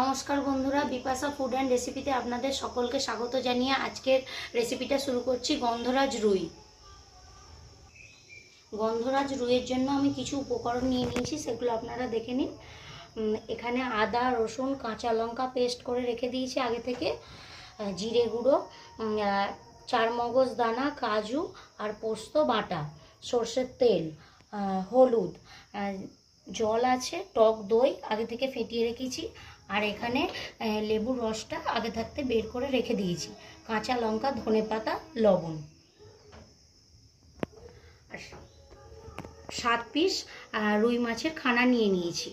নমস্কার বন্ধুরা, Bipasha food and রেসিপিতে আপনাদের সকলকে স্বাগত জানিয়ে আজকের রেসিপিটা শুরু করছি গন্ধরাজ রুই। গন্ধরাজ রুইয়ের জন্য আমি কিছু উপকরণ নিয়ে নিয়েছি, সেগুলো আপনারা দেখে নিন। এখানে আদা, রসুন, কাঁচা লঙ্কা পেস্ট করে রেখে দিয়েছি আগে থেকে। জিরে গুঁড়ো চার মগজ দানা, কাজু আর পোস্ত বাটা, সর্ষের তেল হলুদ। জল আছে, টক দই আগে থেকে ফেটিয়ে রেখেছি। আর এখানে লেবুর রসটা আগে থাকতে বের করে রেখে দিয়েছি। কাঁচা লঙ্কা, ধনে পাতা, লবণ। আর সাত পিস রুই মাছের খানা নিয়ে নিয়েছি।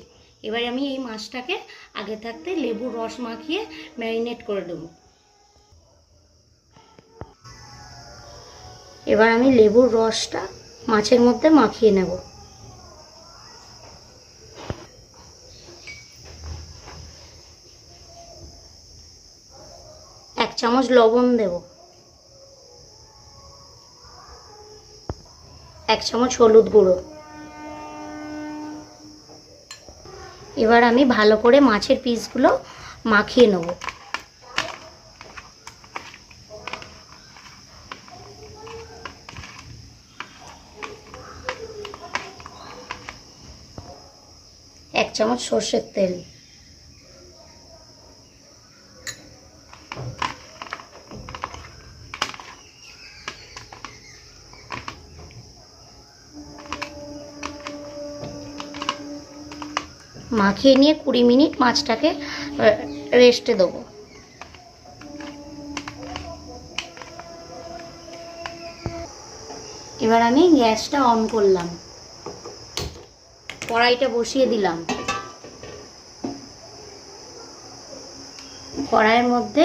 এবার আমি এই মাছটাকে আগে থাকতে লেবুর রস মাখিয়ে ম্যারিনেট করে দেবো। এবার আমি লেবুর রসটা মাছের মধ্যে মাখিয়ে নেব। চামচ লবণ দেব। এক চামচ হলুদ গুঁড়ো। এবার আমি ভালো করে মাছের পিসগুলো মাখিয়ে নেব। এক চামচ সর্ষের তেল। মাখিয়ে নিয়ে কুড়ি মিনিট মাছটাকে রেস্টে দেবো। এবার আমি গ্যাসটা অন করলাম। কড়াইটা বসিয়ে দিলাম। কড়াইয়ের মধ্যে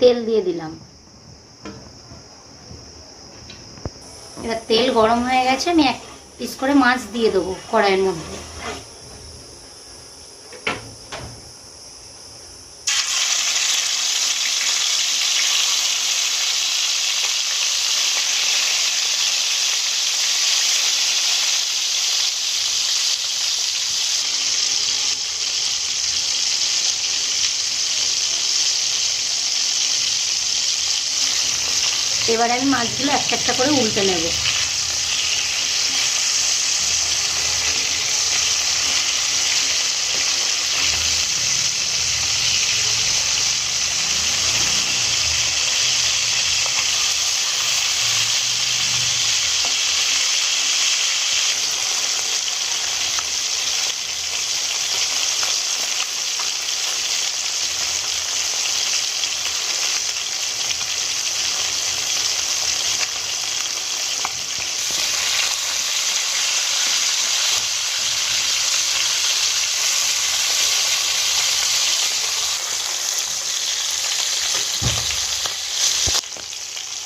তেল দিয়ে দিলাম। এবার তেল গরম হয়ে গেছে, আমি এক পিস করে মাছ দিয়ে দেবো কড়াইয়ের মধ্যে। এবার আমি মাছগুলো একটা একটা করে উল্টে নেব।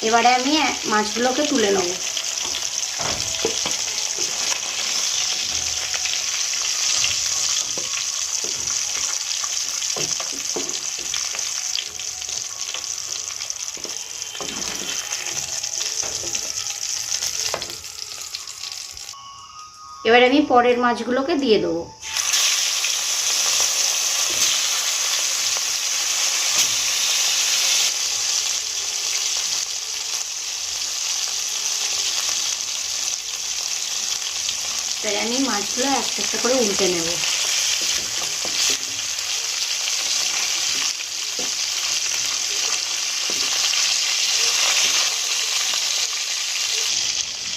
এবারে আমি মাছগুলোকে তুলে নেব। এবারে আমি পরের মাছগুলোকে দিয়ে দেবো। এবারে আমি মাছগুলো একটা একটা করে উল্টে নেব।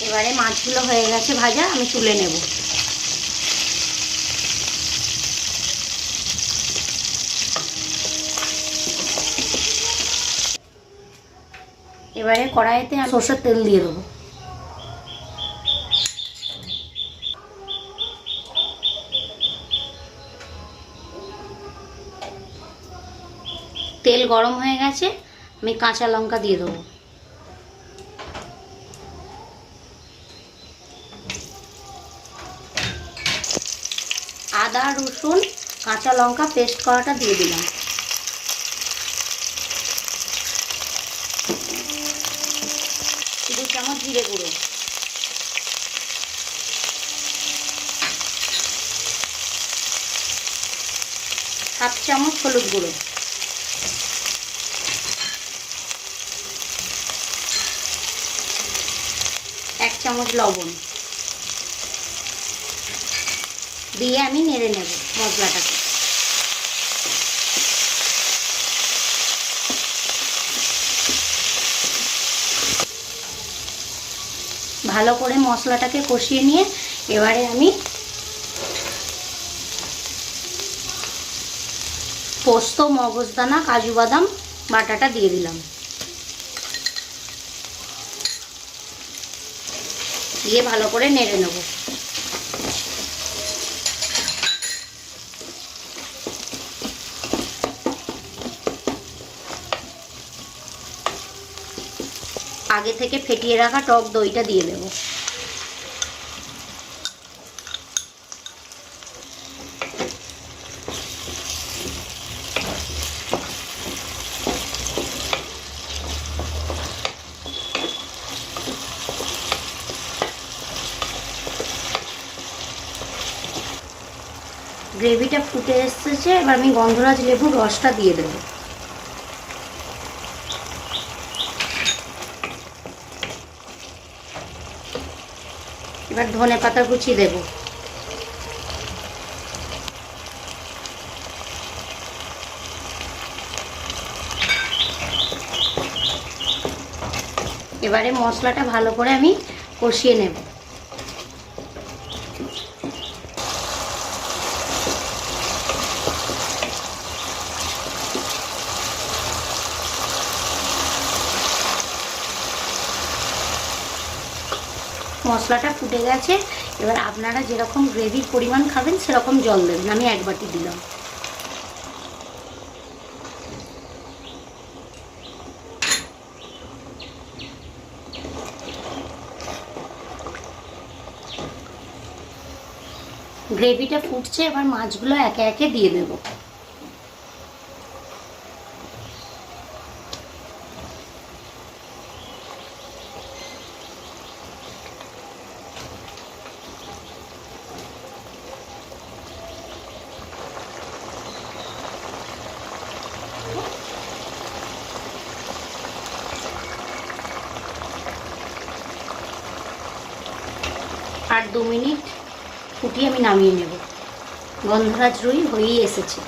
এবারে মাছগুলো হয়ে গেছে ভাজা, আমি তুলে নেব। এবারে কড়াইতে সর্ষের তেল দিয়ে দেবো। তেল গরম হয়ে গেছে, আমি কাঁচা লঙ্কা দিয়ে দেবো। আদা, রসুন, কাঁচা লঙ্কা পেস্ট করাটা দিয়ে দিলাম। দু চামচ জিরে গুঁড়ো। সাত চামচ হলুদ গুঁড়ো। এক চামচ লবণ। দিয়ে আমি নেড়ে নেব মশলাটাকে। ভালো করে মশলাটাকে কষিয়ে নিয়ে এবারে আমি পোস্ত, মগজদানা, কাজু বাদাম, বাটাটা দিয়ে দিলাম। দিয়ে ভালো করে নেড়ে নেব। আগে থেকে ফেটিয়ে রাখা টক দইটা দিয়ে দেবো। গ্রেভিটা ফুটে এসেছে এবার আমি গন্ধরাজ লেবুর রসটা দিয়ে দেবো। এবার ধনে পাতা কুচি দেবো। এবারে মশলাটা ভালো করে আমি কষিয়ে নেব। মশলাটা ফুটে গেছে, এবার আপনারা যেরকম গ্রেভির পরিমাণ খাবেন, সেরকম জল দেবেন। আমি এক বাটি দিলাম। গ্রেভিটা ফুটছে, এবার মাছগুলো একে একে দিয়ে দেবো। দু মিনিট ফুটিয়ে আমি নামিয়ে নেব। গন্ধরাজ রুই হয়েই এসেছে।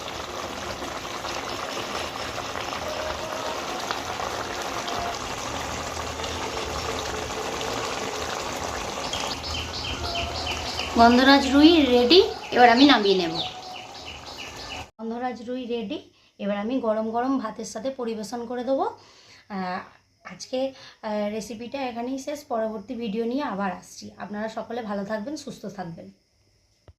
গন্ধরাজ রুই রেডি, এবার আমি নামিয়ে নেব। গন্ধরাজ রুই রেডি, এবার আমি গরম গরম ভাতের সাথে পরিবেশন করে দেবো। আজকে রেসিপিটা এখানেই শেষ। পরবর্তী ভিডিও নিয়ে আবার আসছি। আপনারা সকলে ভালো থাকবেন, সুস্থ থাকবেন।